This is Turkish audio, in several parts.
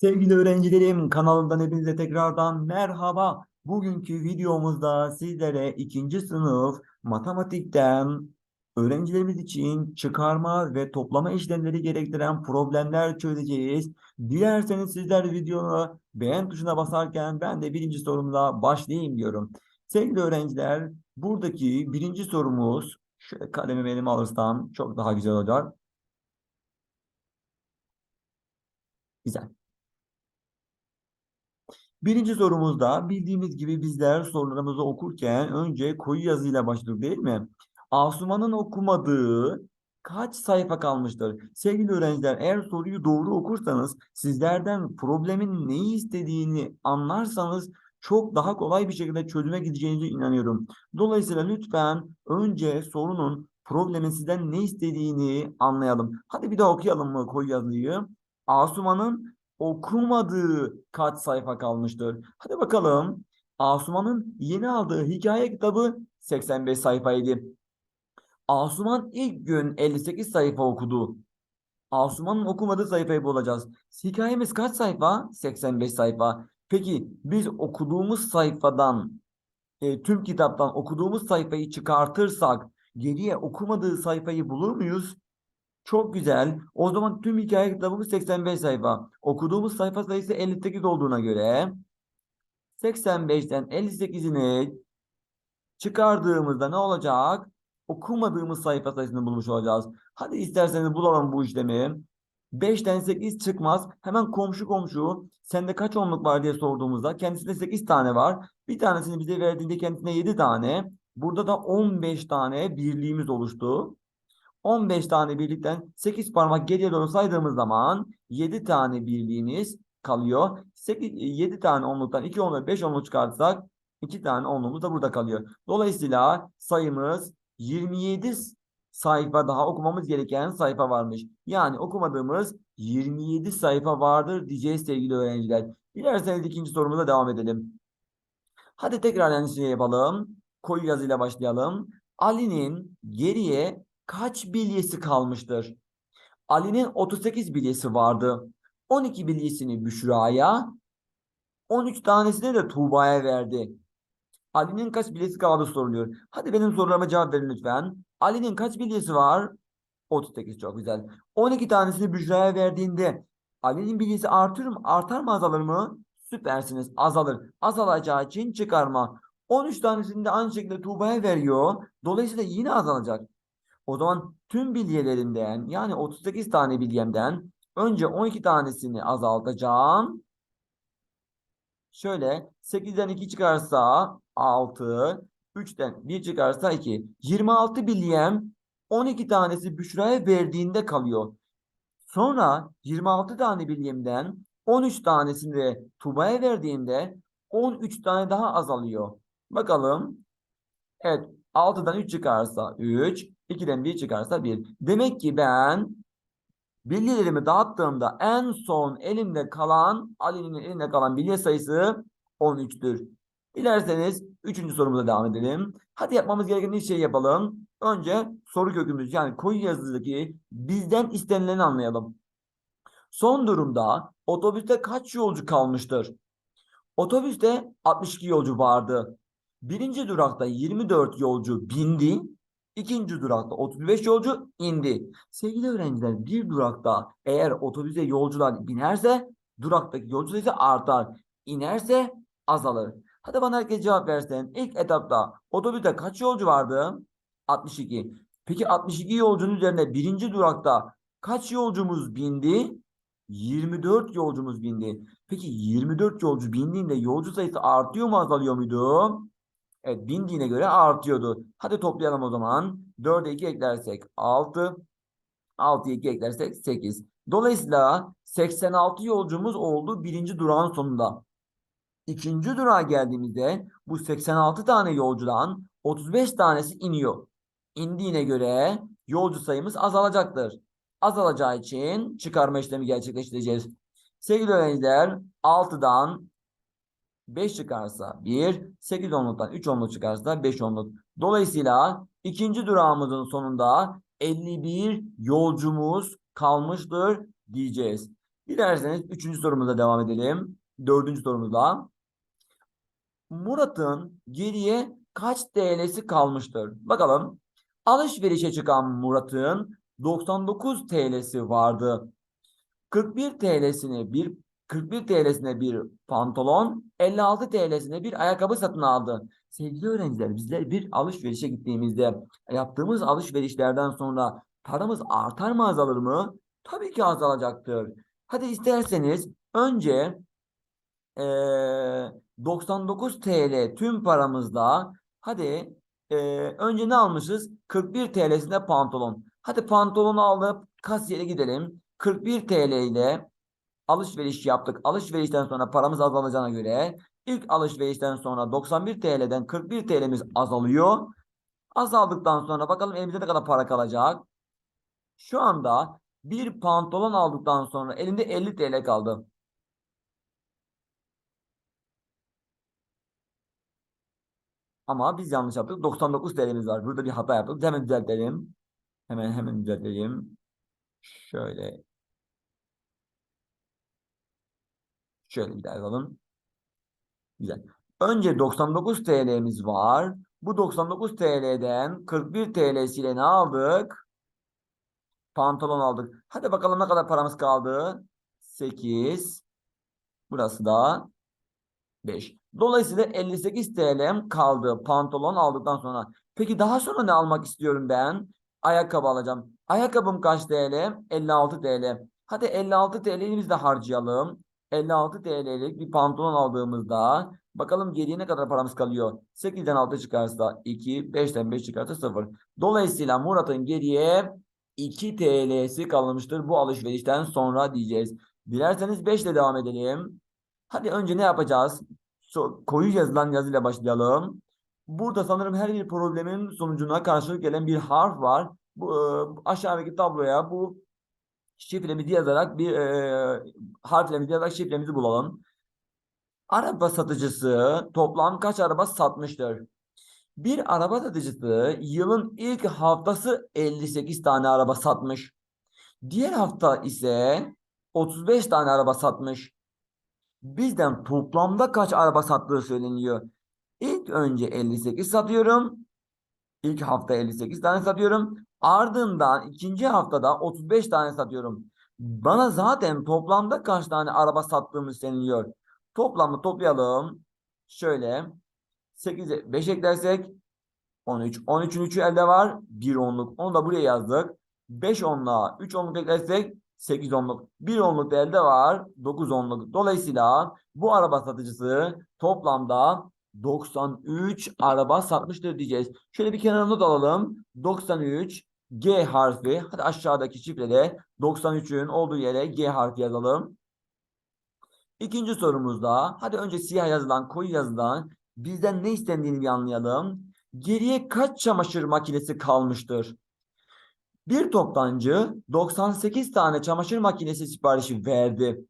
Sevgili öğrencilerim, kanalımdan hepinize tekrardan merhaba. Bugünkü videomuzda sizlere ikinci sınıf matematikten öğrencilerimiz için çıkarma ve toplama işlemleri gerektiren problemler çözeceğiz. Dilerseniz sizler videonu beğen tuşuna basarken ben de birinci sorumla başlayayım diyorum. Sevgili öğrenciler, buradaki birinci sorumuz, şöyle kalemimi elime alırsam çok daha güzel olacak. Güzel. Birinci sorumuzda bildiğimiz gibi bizler sorularımızı okurken önce koyu yazıyla başlıyor değil mi? Asuman'ın okumadığı kaç sayfa kalmıştır? Sevgili öğrenciler eğer soruyu doğru okursanız sizlerden problemin neyi istediğini anlarsanız çok daha kolay bir şekilde çözüme gideceğinize inanıyorum. Dolayısıyla lütfen önce sorunun problemin sizden ne istediğini anlayalım. Hadi bir daha okuyalım mı koyu yazıyı? Asuman'ın okumadığı kaç sayfa kalmıştır? Hadi bakalım. Asuman'ın yeni aldığı hikaye kitabı 85 sayfaydı. Asuman ilk gün 58 sayfa okudu. Asuman'ın okumadığı sayfayı bulacağız. Hikayemiz kaç sayfa? 85 sayfa. Peki biz okuduğumuz sayfadan, e, tüm kitaptan okuduğumuz sayfayı çıkartırsak geriye okumadığı sayfayı bulur muyuz? Çok güzel. O zaman tüm hikaye kitabımız 85 sayfa. Okuduğumuz sayfa sayısı 58 olduğuna göre 85'ten 58'ini çıkardığımızda ne olacak? Okumadığımız sayfa sayısını bulmuş olacağız. Hadi isterseniz bulalım bu işlemi. 5'ten 8 çıkmaz. Hemen komşu komşu sende kaç onluk var diye sorduğumuzda kendisinde 8 tane var. Bir tanesini bize verdiğinde kendisine 7 tane. Burada da 15 tane birliğimiz oluştu. 15 tane birlikten 8 parmak geriye doğru saydığımız zaman 7 tane birliğimiz kalıyor. 8, 7 tane onluktan 2 onluk 5 onluk çıkartsak 2 tane onluğumuz da burada kalıyor. Dolayısıyla sayımız 27 sayfa daha okumamız gereken sayfa varmış. Yani okumadığımız 27 sayfa vardır diyeceğiz sevgili öğrenciler. Dilerseniz ikinci sorumuza devam edelim. Hadi tekrar aynısını yapalım. Koyu yazıyla başlayalım. Ali'nin geriye kaç bilyesi kalmıştır? Ali'nin 38 bilyesi vardı. 12 bilyesini Büşra'ya, 13 tanesini de Tuğba'ya verdi. Ali'nin kaç bilyesi kaldı soruluyor. Hadi benim sorularıma cevap verin lütfen. Ali'nin kaç bilyesi var? 38 çok güzel. 12 tanesini Büşra'ya verdiğinde Ali'nin bilyesi artır mı? Artar mı azalır mı? Süpersiniz. Azalır. Azalacağı için çıkarma. 13 tanesini de aynı şekilde Tuğba'ya veriyor. Dolayısıyla yine azalacak. O zaman tüm bilyelerinden yani 38 tane bilyemden önce 12 tanesini azaltacağım. Şöyle 8'den 2 çıkarsa 6, 3'ten 1 çıkarsa 2. 26 bilyem 12 tanesi Büşra'ya verdiğinde kalıyor. Sonra 26 tane bilyemden 13 tanesini de Tuba'ya verdiğimde 13 tane daha azalıyor. Bakalım. Evet 6'dan 3 çıkarsa 3, 2'den 1 çıkarsa 1. Demek ki ben bilyelerimi dağıttığımda en son elimde kalan Ali'nin elinde kalan bilye sayısı 13'tür. Dilerseniz 3. sorumuza devam edelim. Hadi yapmamız gereken bir şey yapalım. Önce soru kökümüz yani koyu yazıdaki bizden istenileni anlayalım. Son durumda otobüste kaç yolcu kalmıştır? Otobüste 62 yolcu vardı. Birinci durakta 24 yolcu bindi. İkinci durakta 35 yolcu indi. Sevgili öğrenciler bir durakta eğer otobüse yolcular binerse duraktaki yolcu sayısı artar. İnerse azalır. Hadi bana herkes cevap versin. İlk etapta otobüste kaç yolcu vardı? 62. Peki 62 yolcunun üzerine birinci durakta kaç yolcumuz bindi? 24 yolcumuz bindi. Peki 24 yolcu bindiğinde yolcu sayısı artıyor mu azalıyor muydu? Evet bindiğine göre artıyordu. Hadi toplayalım o zaman. 4'e 2 eklersek 6. 6'ya 2 eklersek 8. Dolayısıyla 86 yolcumuz oldu birinci durağın sonunda. İkinci durağa geldiğimizde bu 86 tane yolcudan 35 tanesi iniyor. İndiğine göre yolcu sayımız azalacaktır. Azalacağı için çıkarma işlemi gerçekleştireceğiz. Sevgili öğrenciler 6'dan 5 çıkarsa 1, 8 onluktan 3 onluk çıkarsa 5 onluk. Dolayısıyla ikinci durağımızın sonunda 51 yolcumuz kalmıştır diyeceğiz. Dilerseniz üçüncü sorumuza devam edelim. Dördüncü sorumuzla. Murat'ın geriye kaç TL'si kalmıştır? Bakalım. Alışverişe çıkan Murat'ın 99 TL'si vardı. 41 TL'sine bir 41 TL'sine bir pantolon, 56 TL'sine bir ayakkabı satın aldı. Sevgili öğrenciler, bizler bir alışverişe gittiğimizde yaptığımız alışverişlerden sonra paramız artar mı azalır mı? Tabii ki azalacaktır. Hadi isterseniz önce eee 99 TL tüm paramızla hadi eee, önce ne almışız? 41 TL'sinde pantolon. Hadi pantolonu alıp kasiyere gidelim. 41 TL ile alışveriş yaptık. Alışverişten sonra paramız azalacağına göre ilk alışverişten sonra 91 TL'den 41 TL'miz azalıyor. Azaldıktan sonra bakalım elimizde ne kadar para kalacak. Şu anda bir pantolon aldıktan sonra elimde 50 TL kaldı. Ama biz yanlış yaptık. 99 TL'miz var. Burada bir hata yaptık. Hemen düzeltelim. Hemen hemen düzeltelim. Şöyle. Şöyle bir daha yapalım. Güzel. Önce 99 TL'miz var. Bu 99 TL'den 41 TL'siyle ne aldık? Pantolon aldık. Hadi bakalım ne kadar paramız kaldı? 8. Burası da 5. Dolayısıyla 58 TL'm kaldı pantolon aldıktan sonra. Peki daha sonra ne almak istiyorum ben? Ayakkabı alacağım. Ayakkabım kaç TL? 56 TL. Hadi 56 TL'yi biz de harcayalım. 56 TL'lik bir pantolon aldığımızda bakalım geriye ne kadar paramız kalıyor? 8'den 6 çıkarsa 2, 5'ten 5 çıkarsa 0. Dolayısıyla Murat'ın geriye 2 TL'si kalmıştır bu alışverişten sonra diyeceğiz. Dilerseniz 5 ile devam edelim. Hadi önce ne yapacağız? So- koyu yazılan yazıyla başlayalım. Burada sanırım her bir problemin sonucuna karşılık gelen bir harf var. Bu e, aşağıdaki tabloya bu şifremizi yazarak bir e, harflerimizi yazarak şifremizi bulalım. Araba satıcısı toplam kaç araba satmıştır? Bir araba satıcısı yılın ilk haftası 58 tane araba satmış. Diğer hafta ise 35 tane araba satmış. Bizden toplamda kaç araba sattığı söyleniyor. İlk önce 58 satıyorum. İlk hafta 58 tane satıyorum. Ardından ikinci haftada 35 tane satıyorum. Bana zaten toplamda kaç tane araba sattığımı söyleniyor. Toplamı toplayalım. Şöyle 8'e 5 eklersek 13. 13'ün 3'ü elde var. 1 onluk. Onu da buraya yazdık. 5 onluğa 3 onluk eklersek 8 onluk. 1 onluk da elde var. 9 onluk. Dolayısıyla bu araba satıcısı toplamda 93 araba satmıştır diyeceğiz. Şöyle bir kenara not alalım. 93 G harfi. Hadi aşağıdaki şifrede 93'ün olduğu yere G harfi yazalım. İkinci sorumuzda hadi önce siyah yazılan koyu yazılan bizden ne istendiğini bir anlayalım. Geriye kaç çamaşır makinesi kalmıştır? Bir toptancı 98 tane çamaşır makinesi siparişi verdi.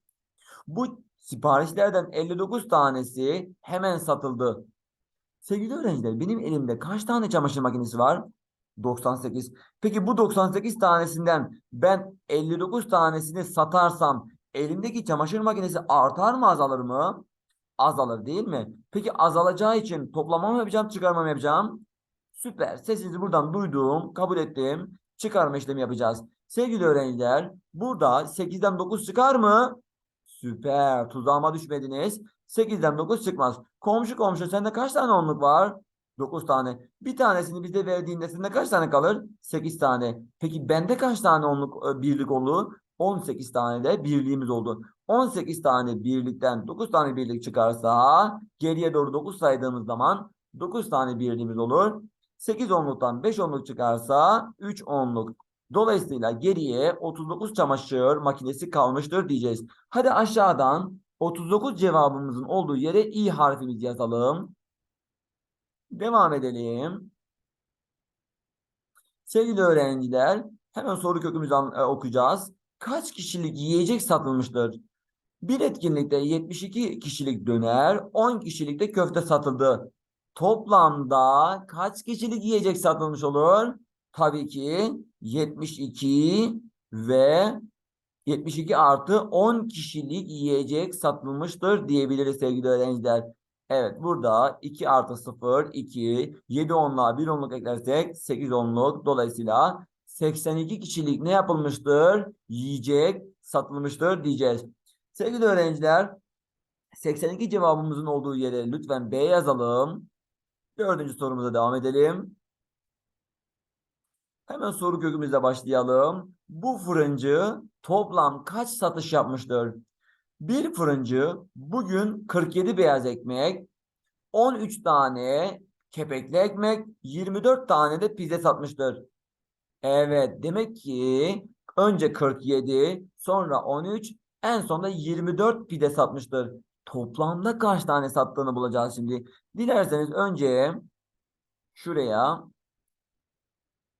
Bu siparişlerden 59 tanesi hemen satıldı. Sevgili öğrenciler benim elimde kaç tane çamaşır makinesi var? 98. Peki bu 98 tanesinden ben 59 tanesini satarsam elimdeki çamaşır makinesi artar mı azalır mı? Azalır değil mi? Peki azalacağı için toplama mı yapacağım çıkarma mı yapacağım? Süper. Sesinizi buradan duydum, kabul ettim. Çıkarma işlemi yapacağız. Sevgili öğrenciler, burada 8'den 9 çıkar mı? Süper. Tuzağıma düşmediniz. 8'den 9 çıkmaz. Komşu komşu sende kaç tane onluk var? 9 tane. Bir tanesini bize verdiğinde sende kaç tane kalır? 8 tane. Peki bende kaç tane onluk e, birlik olur? 18 tane de birliğimiz oldu. 18 tane birlikten 9 tane birlik çıkarsa geriye doğru 9 saydığımız zaman 9 tane birliğimiz olur. 8 onluktan 5 onluk çıkarsa 3 onluk. Dolayısıyla geriye 39 çamaşır makinesi kalmıştır diyeceğiz. Hadi aşağıdan 39 cevabımızın olduğu yere i harfimizi yazalım. Devam edelim. Sevgili öğrenciler, hemen soru kökümüzü e, okuyacağız. Kaç kişilik yiyecek satılmıştır? Bir etkinlikte 72 kişilik döner, 10 kişilik de köfte satıldı. Toplamda kaç kişilik yiyecek satılmış olur? Tabii ki 72 ve 72 artı 10 kişilik yiyecek satılmıştır diyebiliriz sevgili öğrenciler. Evet burada 2 artı 0 2 7 onluğa 1 onluk eklersek 8 onluk dolayısıyla 82 kişilik ne yapılmıştır? Yiyecek satılmıştır diyeceğiz. Sevgili öğrenciler 82 cevabımızın olduğu yere lütfen B yazalım. Dördüncü sorumuza devam edelim. Hemen soru kökümüzle başlayalım. Bu fırıncı toplam kaç satış yapmıştır? Bir fırıncı bugün 47 beyaz ekmek, 13 tane kepekli ekmek, 24 tane de pizza satmıştır. Evet, demek ki önce 47, sonra 13, en sonunda 24 pide satmıştır. Toplamda kaç tane sattığını bulacağız şimdi. Dilerseniz önce şuraya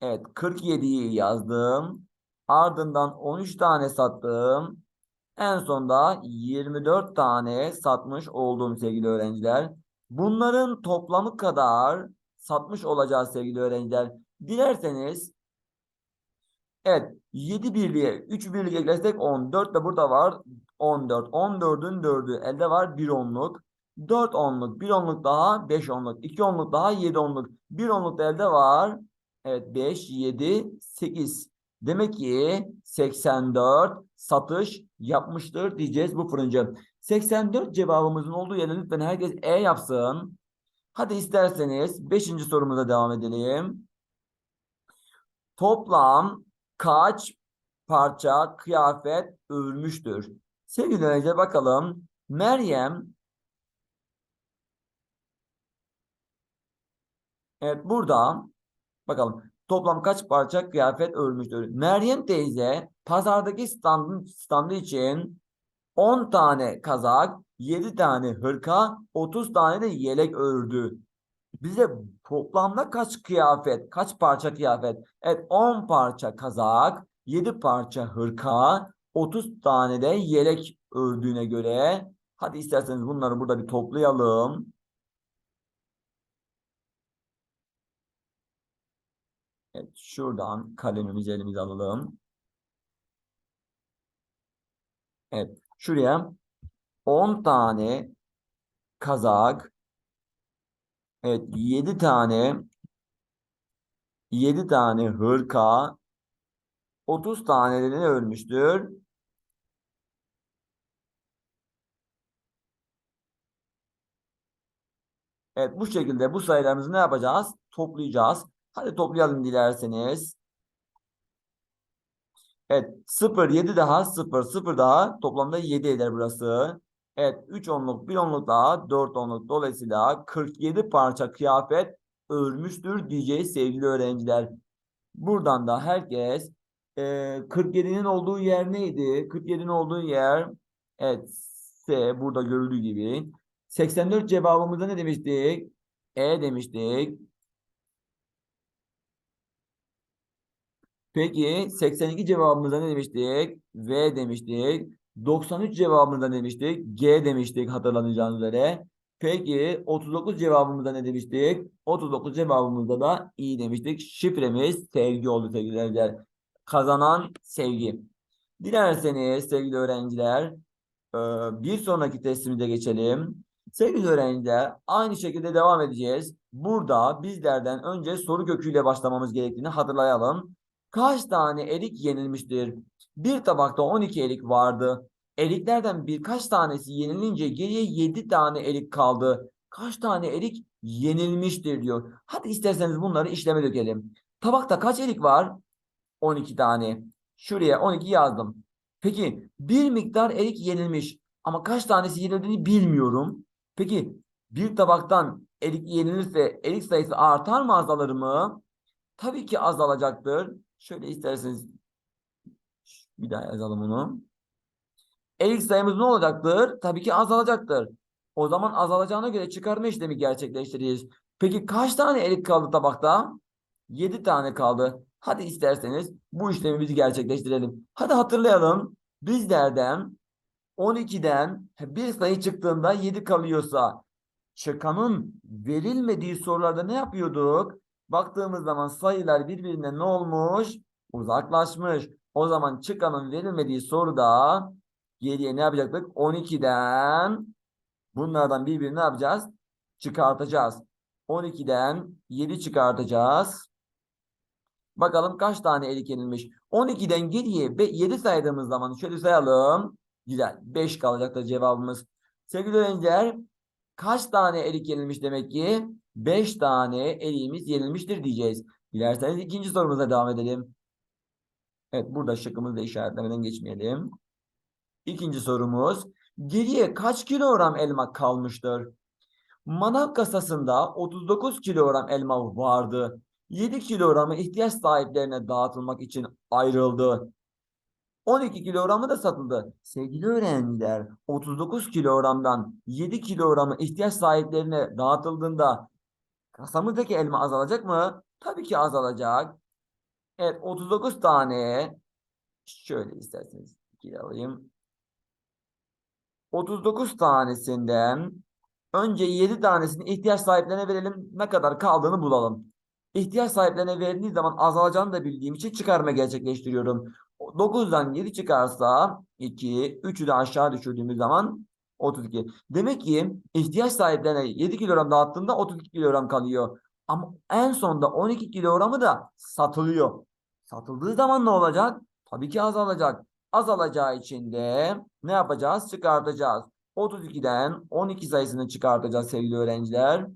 evet 47'yi yazdım. Ardından 13 tane sattım. En sonda 24 tane satmış olduğum sevgili öğrenciler. Bunların toplamı kadar satmış olacağız sevgili öğrenciler. Dilerseniz Evet 7 birliğe 3 birlik eklersek 10. 4 de burada var. 14. 14'ün 4'ü elde var 1 onluk. 4 onluk, 1 onluk daha 5 onluk, 2 onluk daha 7 onluk. 1 onluk da elde var. Evet 5, 7, 8. Demek ki 84 satış yapmıştır diyeceğiz bu fırıncı. 84 cevabımızın olduğu yere lütfen herkes E yapsın. Hadi isterseniz 5. sorumuza devam edelim. Toplam kaç parça kıyafet örmüştür? Sevgili öğrenciler bakalım. Meryem Evet burada bakalım toplam kaç parça kıyafet örmüştür? Meryem teyze pazardaki standın, standı için 10 tane kazak, 7 tane hırka, 30 tane de yelek ördü. Bize toplamda kaç kıyafet, kaç parça kıyafet? Evet 10 parça kazak, 7 parça hırka, 30 tane de yelek ördüğüne göre hadi isterseniz bunları burada bir toplayalım. Evet şuradan kalemimizi elimize alalım. Evet şuraya 10 tane kazak, Evet 7 tane 7 tane hırka 30 tanelerini ölmüştür. Evet bu şekilde bu sayılarımızı ne yapacağız? Toplayacağız. Hadi toplayalım dilerseniz. Evet 0 7 daha 0 0 daha toplamda 7 eder burası. Evet 3 onluk 1 onluk daha 4 onluk dolayısıyla 47 parça kıyafet örmüştür diyeceğiz sevgili öğrenciler. Buradan da herkes e, 47'nin olduğu yer neydi? 47'nin olduğu yer evet S burada görüldüğü gibi. 84 cevabımızda ne demiştik? E demiştik. Peki 82 cevabımızda ne demiştik? V demiştik. 93 cevabımızda demiştik? G demiştik hatırlanacağınız üzere. Peki 39 cevabımızda ne demiştik? 39 cevabımızda da i demiştik. Şifremiz sevgi oldu sevgili öğrenciler. Kazanan sevgi. Dilerseniz sevgili öğrenciler bir sonraki testimize geçelim. Sevgili öğrenciler aynı şekilde devam edeceğiz. Burada bizlerden önce soru köküyle başlamamız gerektiğini hatırlayalım. Kaç tane erik yenilmiştir? Bir tabakta 12 erik vardı. Eriklerden birkaç tanesi yenilince geriye 7 tane erik kaldı. Kaç tane erik yenilmiştir diyor. Hadi isterseniz bunları işleme dökelim. Tabakta kaç erik var? 12 tane. Şuraya 12 yazdım. Peki bir miktar erik yenilmiş. Ama kaç tanesi yenildiğini bilmiyorum. Peki bir tabaktan erik yenilirse erik sayısı artar mı azalır mı? Tabii ki azalacaktır. Şöyle isterseniz bir daha yazalım onu. Erik sayımız ne olacaktır? Tabii ki azalacaktır. O zaman azalacağına göre çıkarma işlemi gerçekleştireceğiz. Peki kaç tane erik kaldı tabakta? 7 tane kaldı. Hadi isterseniz bu işlemi biz gerçekleştirelim. Hadi hatırlayalım. Bizlerden 12'den bir sayı çıktığında 7 kalıyorsa çıkanın verilmediği sorularda ne yapıyorduk? Baktığımız zaman sayılar birbirine ne olmuş? Uzaklaşmış. O zaman çıkanın verilmediği soruda geriye ne yapacaktık? 12'den bunlardan birbirini ne yapacağız? Çıkartacağız. 12'den 7 çıkartacağız. Bakalım kaç tane elik yenilmiş. 12'den geriye 7 saydığımız zaman şöyle sayalım. Güzel. 5 kalacaktır cevabımız. Sevgili öğrenciler kaç tane elik yenilmiş demek ki? 5 tane eliğimiz yenilmiştir diyeceğiz. Dilerseniz ikinci sorumuza devam edelim. Evet burada şıkkımızı da işaretlemeden geçmeyelim. İkinci sorumuz. Geriye kaç kilogram elma kalmıştır? Manav kasasında 39 kilogram elma vardı. 7 kilogramı ihtiyaç sahiplerine dağıtılmak için ayrıldı. 12 kilogramı da satıldı. Sevgili öğrenciler, 39 kilogramdan 7 kilogramı ihtiyaç sahiplerine dağıtıldığında kasamızdaki elma azalacak mı? Tabii ki azalacak. Evet, 39 tane şöyle isterseniz ikili alayım. 39 tanesinden önce 7 tanesini ihtiyaç sahiplerine verelim. Ne kadar kaldığını bulalım. İhtiyaç sahiplerine verildiği zaman azalacağını da bildiğim için çıkarma gerçekleştiriyorum. 9'dan 7 çıkarsa 2, 3'ü de aşağı düşürdüğümüz zaman 32. Demek ki ihtiyaç sahiplerine 7 kilogram dağıttığında 32 kilogram kalıyor. Ama en sonunda 12 kilogramı da satılıyor. Satıldığı zaman ne olacak? Tabii ki azalacak. Azalacağı için de ne yapacağız? Çıkartacağız. 32'den 12 sayısını çıkartacağız sevgili öğrenciler.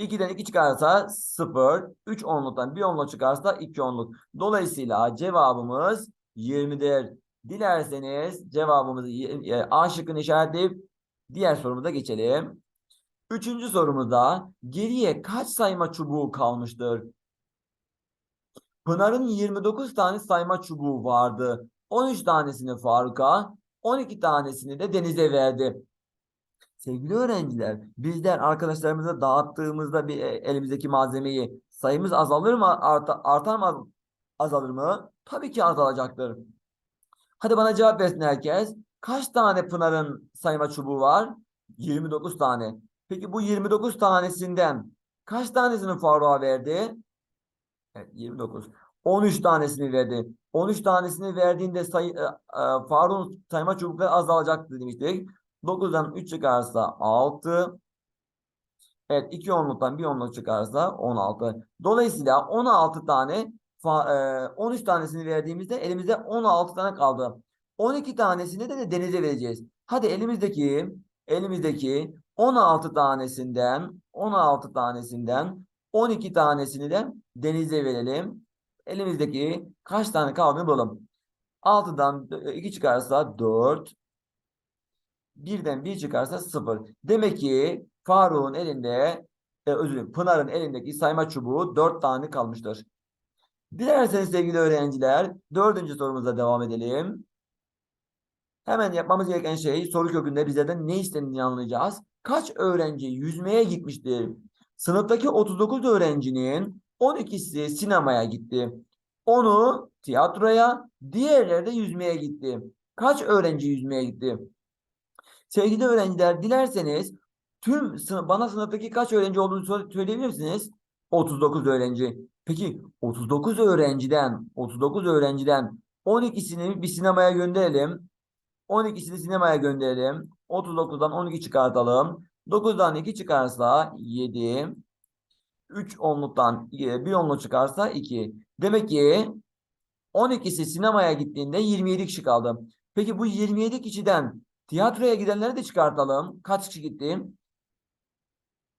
2'den 2 çıkarsa 0. 3 onluktan 1 onluk çıkarsa 2 onluk. Dolayısıyla cevabımız 20'dir. Dilerseniz cevabımızı e, A şıkkını işaretleyip diğer sorumuza geçelim. Üçüncü sorumuzda geriye kaç sayma çubuğu kalmıştır? Pınar'ın 29 tane sayma çubuğu vardı. 13 tanesini Faruk'a, 12 tanesini de Deniz'e verdi. Sevgili öğrenciler, bizler arkadaşlarımıza dağıttığımızda bir e, elimizdeki malzemeyi sayımız azalır mı, arta, artar mı, azalır mı? Tabii ki azalacaktır. Hadi bana cevap versin herkes. Kaç tane Pınar'ın sayma çubuğu var? 29 tane. Peki bu 29 tanesinden kaç tanesini Faruk'a verdi? Evet 29. 13 tanesini verdi. 13 tanesini verdiğinde sayı, e, e, Faruk'un sayma çubukları azalacaktı demiştik. 9'dan 3 çıkarsa 6. Evet 2 onluktan 1 onluk çıkarsa 16. Dolayısıyla 16 tane fa- e, 13 tanesini verdiğimizde elimizde 16 tane kaldı. 12 tanesini de, de denize vereceğiz. Hadi elimizdeki elimizdeki 16 tanesinden 16 tanesinden 12 tanesini de denize verelim. Elimizdeki kaç tane kaldığını bulalım. 6'dan 2 çıkarsa 4. Birden 1 çıkarsa 0. Demek ki Faruk'un elinde e, özür dilerim, Pınar'ın elindeki sayma çubuğu 4 tane kalmıştır. Dilerseniz sevgili öğrenciler dördüncü sorumuza devam edelim. Hemen yapmamız gereken şey soru kökünde bizlerden ne istendiğini anlayacağız. Kaç öğrenci yüzmeye gitmiştir? Sınıftaki 39 öğrencinin 12'si sinemaya gitti. Onu tiyatroya, diğerleri de yüzmeye gitti. Kaç öğrenci yüzmeye gitti? Sevgili öğrenciler dilerseniz tüm sınıf, bana sınıftaki kaç öğrenci olduğunu söyle- söyleyebilir misiniz? 39 öğrenci. Peki 39 öğrenciden 39 öğrenciden 12'sini bir sinemaya gönderelim. 12'sini sinemaya gönderelim. 39'dan 12 çıkartalım. 9'dan 2 çıkarsa 7. 3 onluktan 1 onluk çıkarsa 2. Demek ki 12'si sinemaya gittiğinde 27 kişi kaldı. Peki bu 27 kişiden tiyatroya gidenleri de çıkartalım. Kaç kişi gitti?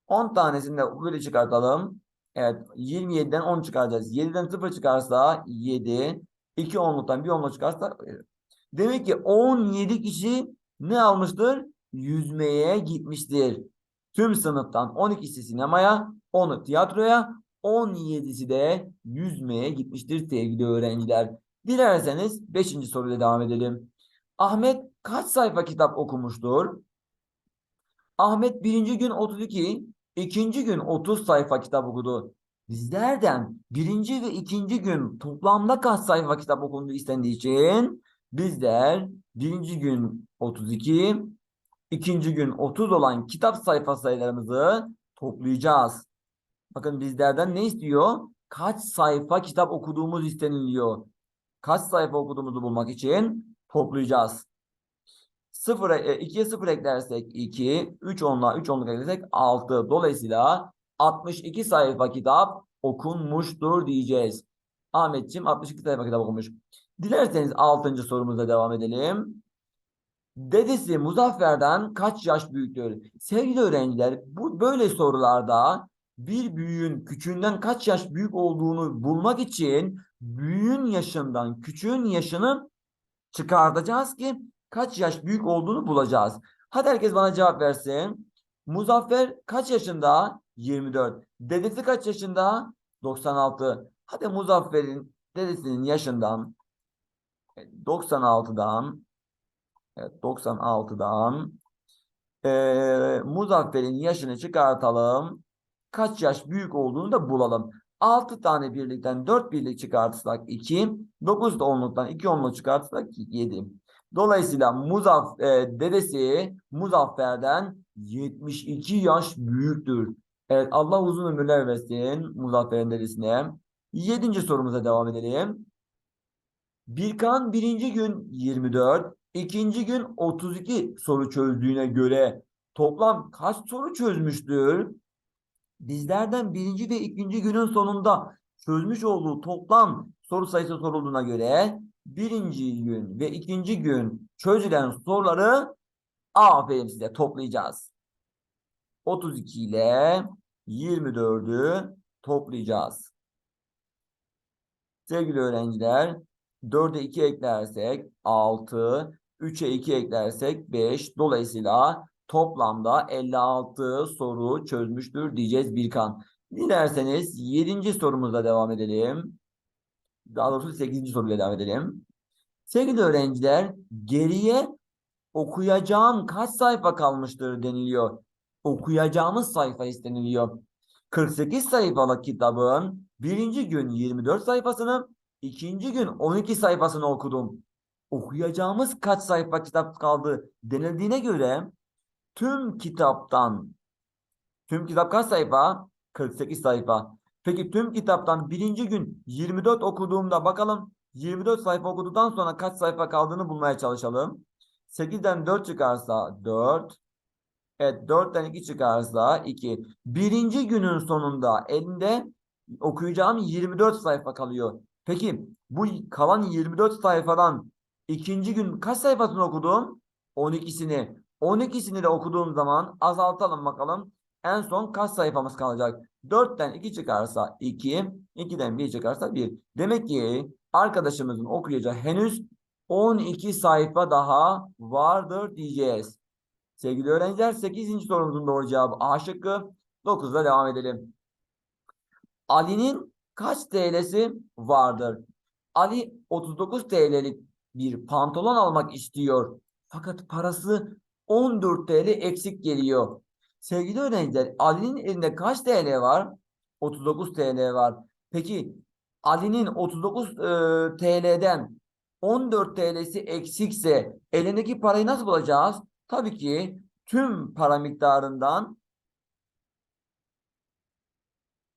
10 tanesini de böyle çıkartalım. Evet 27'den 10 çıkaracağız. 7'den 0 çıkarsa 7. 2 onluktan 1 onluk çıkarsa Demek ki 17 kişi ne almıştır? Yüzmeye gitmiştir. Tüm sınıftan 12'si sinemaya, 10'u tiyatroya, 17'si de yüzmeye gitmiştir sevgili öğrenciler. Dilerseniz 5. soruyla devam edelim. Ahmet kaç sayfa kitap okumuştur? Ahmet birinci gün 32, ikinci gün 30 sayfa kitap okudu. Bizlerden birinci ve ikinci gün toplamda kaç sayfa kitap okunduğu istendiği için bizler birinci gün 32, ikinci gün 30 olan kitap sayfa sayılarımızı toplayacağız. Bakın bizlerden ne istiyor? Kaç sayfa kitap okuduğumuz isteniliyor. kaç sayfa okuduğumuzu bulmak için toplayacağız. 0'a 2'ye 0 eklersek 2, 3 onla 3 onluk eklersek 6. Dolayısıyla 62 sayfa kitap okunmuştur diyeceğiz. Ahmetciğim 62 sayfa kitap okumuş. Dilerseniz 6. sorumuza devam edelim. Dedesi Muzaffer'den kaç yaş büyüktür? Sevgili öğrenciler, bu böyle sorularda bir büyüğün küçüğünden kaç yaş büyük olduğunu bulmak için büyüğün yaşından küçüğün yaşını çıkartacağız ki kaç yaş büyük olduğunu bulacağız. Hadi herkes bana cevap versin. Muzaffer kaç yaşında? 24. Dedesi kaç yaşında? 96. Hadi Muzaffer'in dedesinin yaşından 96'dan Evet 96'dan eee Muzaffer'in yaşını çıkartalım. Kaç yaş büyük olduğunu da bulalım. 6 tane birlikten 4 birlik çıkartırsak 2. 9 da onluktan 2 onluk çıkartırsak 7. Dolayısıyla Muzaf e, dedesi Muzaffer'den 72 yaş büyüktür. Evet Allah uzun ömürler versin Muzaffer'in dedesine. 7. sorumuza devam edelim. Birkan birinci gün 24, ikinci gün 32 soru çözdüğüne göre toplam kaç soru çözmüştür? Bizlerden birinci ve ikinci günün sonunda çözmüş olduğu toplam soru sayısı sorulduğuna göre birinci gün ve ikinci gün çözülen soruları aferin size toplayacağız. 32 ile 24'ü toplayacağız. Sevgili öğrenciler 4'e 2 eklersek 6, 3'e 2 eklersek 5. Dolayısıyla toplamda 56 soru çözmüştür diyeceğiz Birkan. Dilerseniz 7. sorumuzla devam edelim. Daha doğrusu 8. soruyla devam edelim. Sevgili öğrenciler geriye okuyacağım kaç sayfa kalmıştır deniliyor. Okuyacağımız sayfa isteniliyor. 48 sayfalık kitabın birinci gün 24 sayfasını, ikinci gün 12 sayfasını okudum. Okuyacağımız kaç sayfa kitap kaldı denildiğine göre tüm kitaptan tüm kitap kaç sayfa? 48 sayfa. Peki tüm kitaptan birinci gün 24 okuduğumda bakalım 24 sayfa okuduktan sonra kaç sayfa kaldığını bulmaya çalışalım. 8'den 4 çıkarsa 4. Evet 4'ten 2 çıkarsa 2. Birinci günün sonunda elinde okuyacağım 24 sayfa kalıyor. Peki bu kalan 24 sayfadan ikinci gün kaç sayfasını okudum? 12'sini. 12'sini de okuduğum zaman azaltalım bakalım. En son kaç sayfamız kalacak? 4'ten 2 çıkarsa 2, 2'den 1 çıkarsa 1. Demek ki arkadaşımızın okuyacağı henüz 12 sayfa daha vardır diyeceğiz. Sevgili öğrenciler 8. sorumuzun doğru cevabı A şıkkı. 9'da devam edelim. Ali'nin kaç TL'si vardır? Ali 39 TL'lik bir pantolon almak istiyor. Fakat parası 14 TL eksik geliyor. Sevgili öğrenciler Ali'nin elinde kaç TL var? 39 TL var. Peki Ali'nin 39 e, TL'den 14 TL'si eksikse elindeki parayı nasıl bulacağız? Tabii ki tüm para miktarından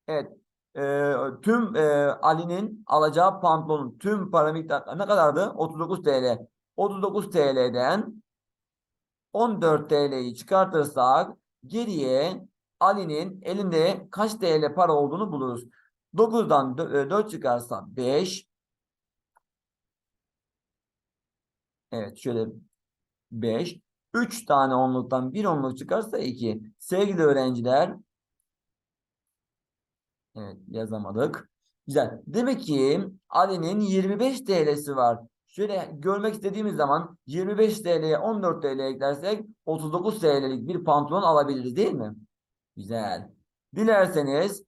evet e, tüm e, Ali'nin alacağı pantolonun tüm para miktarı ne kadardı? 39 TL. 39 TL'den 14 TL'yi çıkartırsak geriye Ali'nin elinde kaç TL para olduğunu buluruz. 9'dan 4 çıkarsa 5. Evet şöyle 5. 3 tane onluktan bir onluk çıkarsa 2. Sevgili öğrenciler. Evet yazamadık. Güzel. Demek ki Ali'nin 25 TL'si var. Şöyle görmek istediğimiz zaman 25 TL'ye 14 TL eklersek 39 TL'lik bir pantolon alabiliriz değil mi? Güzel. Dilerseniz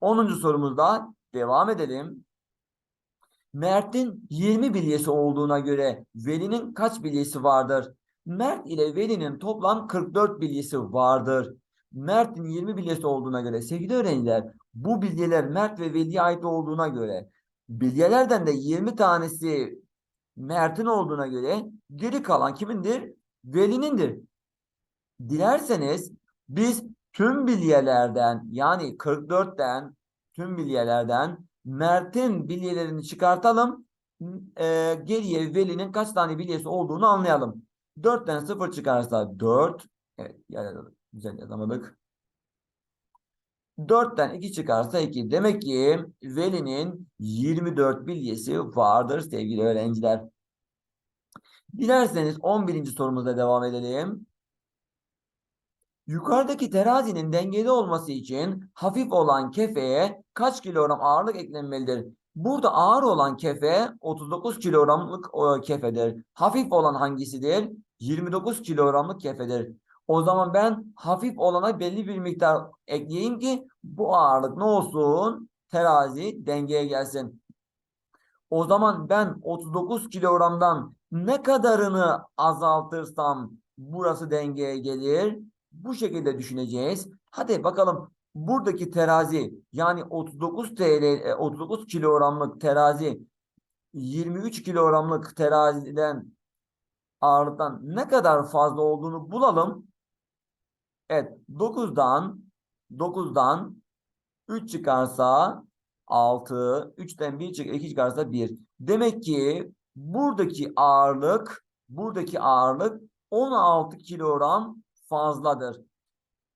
10. sorumuzda devam edelim. Mert'in 20 bilyesi olduğuna göre Veli'nin kaç bilyesi vardır? Mert ile Veli'nin toplam 44 bilyesi vardır. Mert'in 20 bilyesi olduğuna göre sevgili öğrenciler bu bilyeler Mert ve Veli'ye ait olduğuna göre bilyelerden de 20 tanesi Mert'in olduğuna göre geri kalan kimindir? Veli'nindir. Dilerseniz biz tüm bilyelerden yani 44'ten tüm bilyelerden Mert'in bilyelerini çıkartalım. e, geriye velinin kaç tane bilyesi olduğunu anlayalım. 4'ten 0 çıkarsa 4. Evet, güzel yazamadık. 4'ten 2 çıkarsa 2. Demek ki velinin 24 bilyesi vardır sevgili öğrenciler. Dilerseniz 11. sorumuzla devam edelim. Yukarıdaki terazinin dengeli olması için hafif olan kefeye kaç kilogram ağırlık eklenmelidir? Burada ağır olan kefe 39 kilogramlık o, kefedir. Hafif olan hangisidir? 29 kilogramlık kefedir. O zaman ben hafif olana belli bir miktar ekleyeyim ki bu ağırlık ne olsun? Terazi dengeye gelsin. O zaman ben 39 kilogramdan ne kadarını azaltırsam burası dengeye gelir. Bu şekilde düşüneceğiz. Hadi bakalım buradaki terazi yani 39 TL e, 39 kilogramlık terazi 23 kilogramlık teraziden ağırlıktan ne kadar fazla olduğunu bulalım. Evet 9'dan 9'dan 3 çıkarsa 6, 3'ten 1 çık 2 çıkarsa 1. Demek ki buradaki ağırlık buradaki ağırlık 16 kilogram fazladır.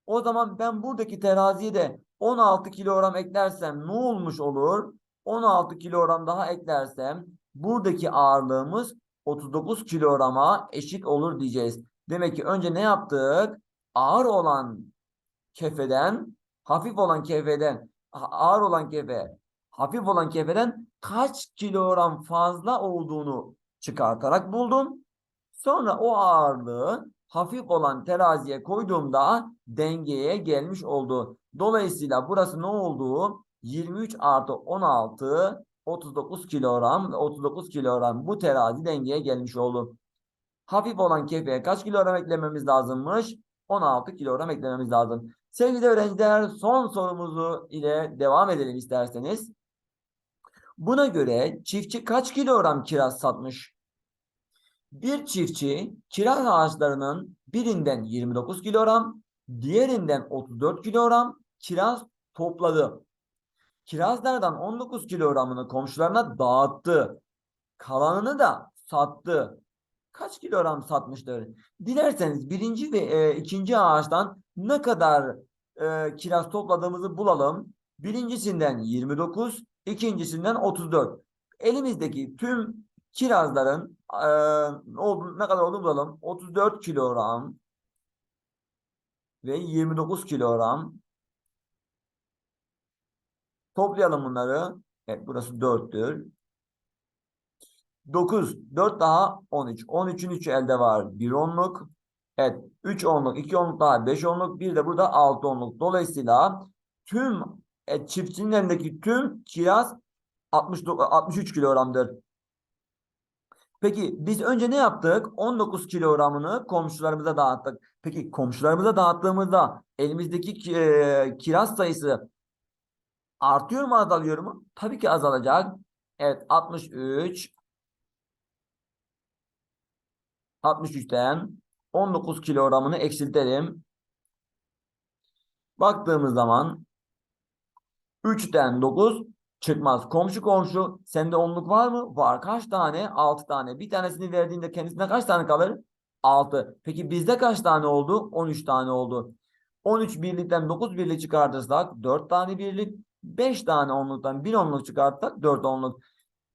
O zaman ben buradaki teraziye de 16 kilogram eklersem ne olmuş olur? 16 kilogram daha eklersem buradaki ağırlığımız 39 kilograma eşit olur diyeceğiz. Demek ki önce ne yaptık? Ağır olan kefeden, hafif olan kefeden, ağır olan kefe, hafif olan kefeden kaç kilogram fazla olduğunu çıkartarak buldum. Sonra o ağırlığı hafif olan teraziye koyduğumda dengeye gelmiş oldu. Dolayısıyla burası ne oldu? 23 artı 16 39 kilogram 39 kilogram bu terazi dengeye gelmiş oldu. Hafif olan kefeye kaç kilogram eklememiz lazımmış? 16 kilogram eklememiz lazım. Sevgili öğrenciler son sorumuzu ile devam edelim isterseniz. Buna göre çiftçi kaç kilogram kiraz satmış? Bir çiftçi kiraz ağaçlarının birinden 29 kilogram, diğerinden 34 kilogram kiraz topladı. Kirazlardan 19 kilogramını komşularına dağıttı. Kalanını da sattı. Kaç kilogram satmıştır? Dilerseniz birinci ve e, ikinci ağaçtan ne kadar e, kiraz topladığımızı bulalım. Birincisinden 29, ikincisinden 34. Elimizdeki tüm kirazların e, ne kadar olduğunu bulalım. 34 kilogram ve 29 kilogram. Toplayalım bunları. Evet burası 4'tür. 9. 4 daha 13. 13'ün 3'ü elde var. 1 onluk. Evet. 3 onluk, 2 onluk daha 5 onluk. Bir de burada 6 onluk. Dolayısıyla tüm e, çiftçinin elindeki tüm kiraz 69, 63 kilogramdır. Peki biz önce ne yaptık? 19 kilogramını komşularımıza dağıttık. Peki komşularımıza dağıttığımızda elimizdeki e, kiraz sayısı artıyor mu azalıyor mu? Tabii ki azalacak. Evet 63 63'ten 19 kilogramını eksiltelim. Baktığımız zaman 3'ten 9 çıkmaz. Komşu komşu sende onluk var mı? Var. Kaç tane? 6 tane. Bir tanesini verdiğinde kendisine kaç tane kalır? 6. Peki bizde kaç tane oldu? 13 tane oldu. 13 birlikten 9 birlik çıkartırsak 4 tane birlik. 5 tane onluktan 1 onluk çıkartsak 4 onluk.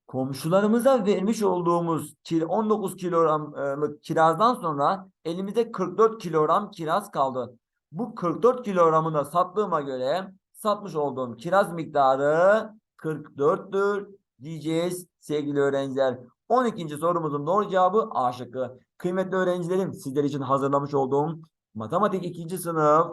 Komşularımıza vermiş olduğumuz 19 kilogramlık kirazdan sonra elimizde 44 kilogram kiraz kaldı. Bu 44 kilogramı da sattığıma göre satmış olduğum kiraz miktarı 44'tür diyeceğiz sevgili öğrenciler. 12. sorumuzun doğru cevabı A şıkkı. Kıymetli öğrencilerim sizler için hazırlamış olduğum matematik 2. sınıf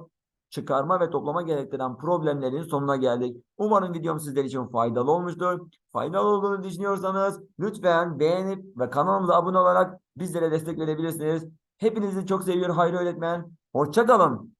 çıkarma ve toplama gerektiren problemlerin sonuna geldik. Umarım videom sizler için faydalı olmuştur. Faydalı olduğunu düşünüyorsanız lütfen beğenip ve kanalımıza abone olarak bizlere destek verebilirsiniz. Hepinizi çok seviyorum Hayri Öğretmen. Hoşçakalın.